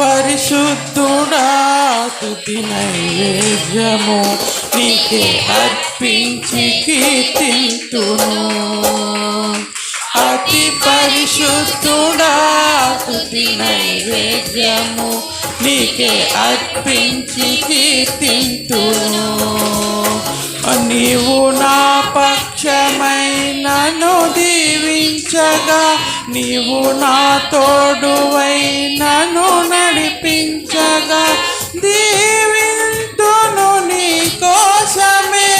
పరిశుద్ధుడా తుది నైవేద్యము నీకే అర్పించి కీర్తింతును. అతి పరిశుద్ధుడా తుది నైవేద్యము నీకే అర్పించి కీర్తింతును. నీవు నా పక్షమై దీవించగా నీవు నా తోడువై నడిపించగా దీవింతును నీ కోసమే.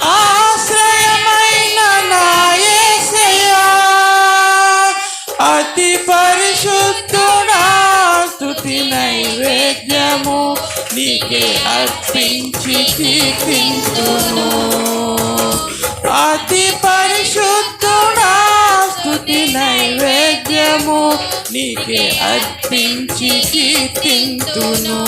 ఆశ్రయమైన నాయసయా అతి పరిశుద్ధుడా స్థుతి నైవేద్యము నీకే అర్పించి కీర్తింతును అతి పరిశుద్ధుడా స్తుతి నైవేద్యము నీకే అర్పించి కీర్తింతును.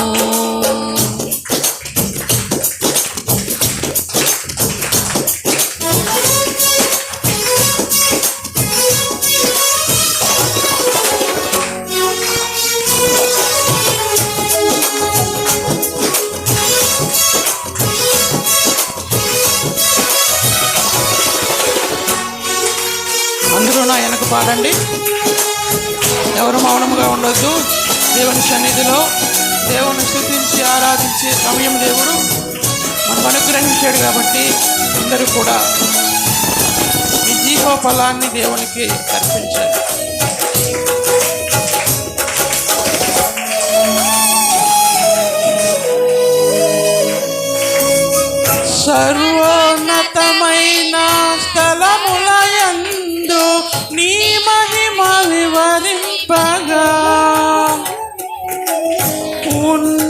పాడండి ఎవరు మౌనముగా ఉండొద్దు. దేవుని సన్నిధిలో దేవుని స్థుతించి ఆరాధించే సమయం దేవుడు మనకు అనుగ్రహించాడు కాబట్టి అందరూ కూడా మీ జీవ ఫలాన్ని దేవునికి అర్పించాలి. సర్వోన్నతమైన స్థలములయందు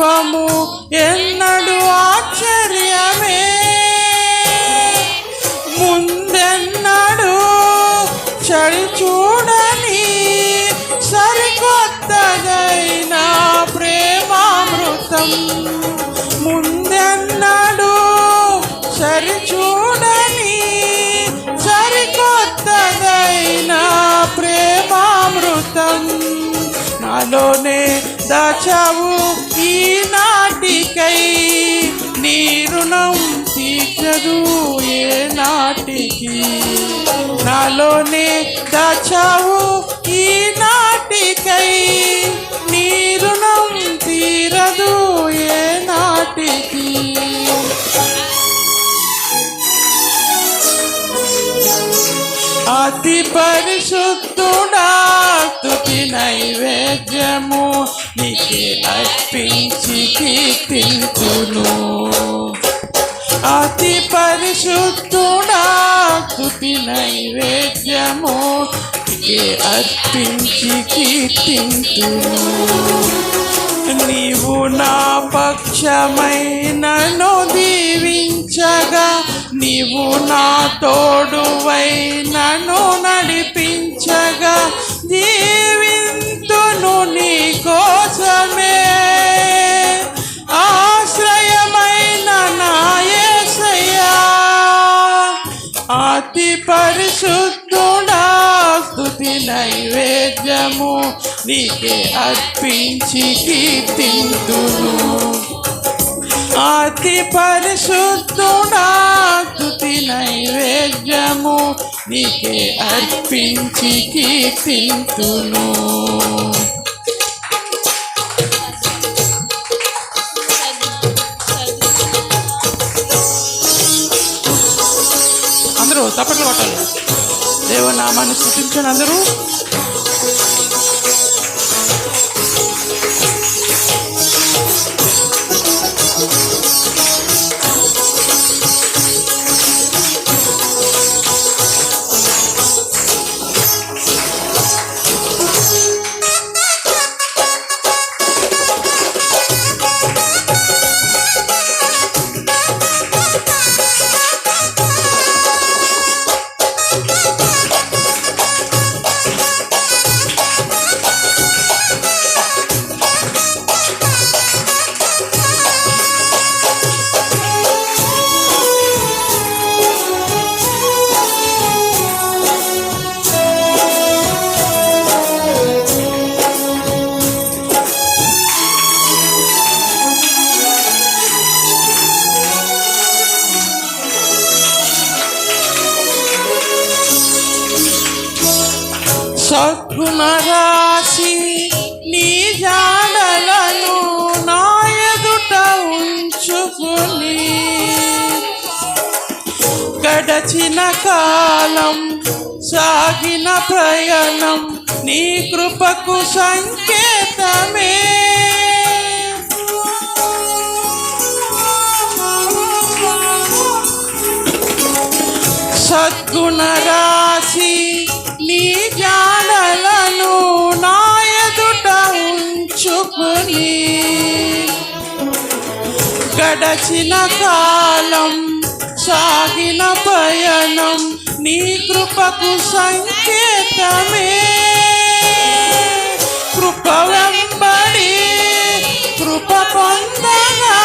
సంకల్పము ఎన్నడు ఆశ్చర్యమే. ముందెన్నడు చడి చూడని సరికొత్తదైన ప్రేమామృతం. ముందెన్నడు సరి చూడని సరికొత్తదైన ప్రేమామృతం. నాలోనే దాచావు ఈనాటికై నీ రుణం తీర్చదు ఏ నాటికి నాలోనే దాచావు ఈనాటికై నీ రుణం తీరదు ఏ నాటికి అతి పరిశుద్ధుడా తుది నైవేద్యము నీకే అర్పించి కీర్తించును. అతి పరిశుద్ధుడా తుతి నైవేద్యము. నీకే అర్పించి కీర్తించును. నీవు నా పక్షమై దీవించగా నీవు నా తోడువైనను నడిపించగా జీవి కోసమే ఆశ్రయమైన నా అతి పరిశుద్ధుడా స్తుతి నైవేద్యము నీకే అర్పించి కీర్తింతును. అతి పరిశుద్ధుడా స్తుతి నైవేద్యము నీకే అర్పించి కీర్తింతును. అందరూ తప్పట్లు కొట్టాలి దేవనామాన్ని స్థుతించండి అందరూ. రుణరాశి నీ జాడలను నాయదుట ఉంచుకుని గడచిన కాలం సాగిన ప్రయాణం నీ కృపకు సంకేతమే. సద్గుణ రాశి నీ నన్ను నా ఎదుట ఉంచుకుని గడచిన కాలం సాగిన పయనం నీ కృపకు సంకేతమే. కృప వెంబడి కృప పొందగా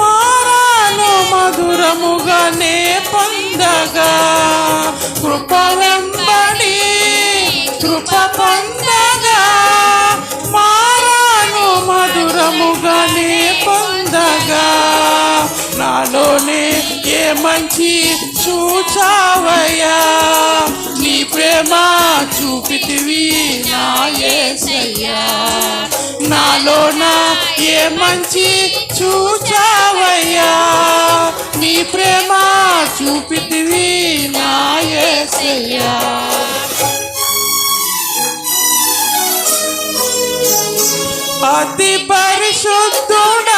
మారాను మధురముగానే పొందగా. కృప వెంబడి మంచి చూచావయ్యా. నీ ప్రేమ చూపితివి నా యేసయ్యా. నాలోన ఏ మంచి చూచావయ్యా. నీ ప్రేమ చూపితివి నా యేసయ్యా. అతి పరిశుద్ధుడా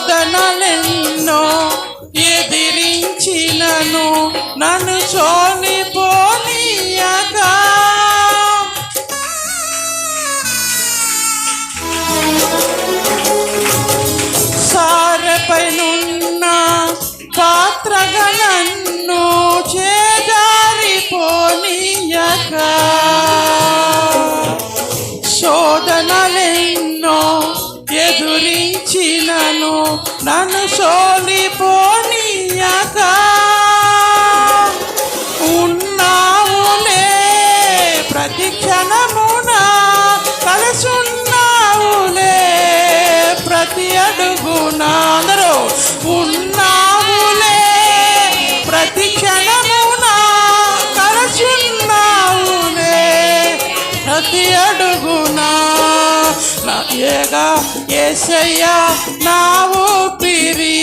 శోధనలెన్నో ఎదిరించినను నన్ను చోని పోనీయగా సారపై నున్న పాత్రగా నన్ను చేజారిపోనీయక శోధనలెన్నో ఎదురి ఎదురించినను నన్ను సోలిపోనీయక. ఉన్నావులే ప్రతి క్షణమున కలసున్నావులే ప్రతి అడుగున అందరూ ఉన్నావులే ప్రతి క్షణమున కలసున్నావులే ప్రతి అడుగున ఏగా ఏసయ్యా నా ఊపిరి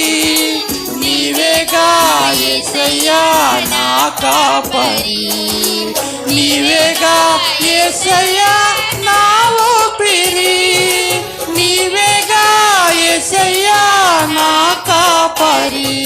నీవేగా ఏసయ్యా నా కాపరి. నీవేగా ఏసయ్యా నా ఊపిరి. నీవేగా ఏసయ్యా నా కాపరి.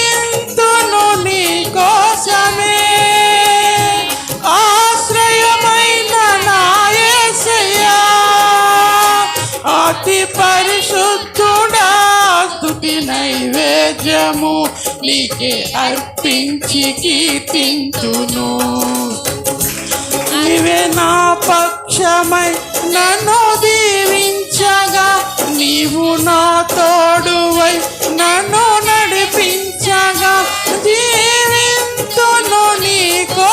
నిత్యము నీకే అర్పించి కీర్తించును. నీవే నా పక్షమై నన్ను దీవించగా నీవు నా తోడువై నన్ను నడిపించగా జీవింతును నీకో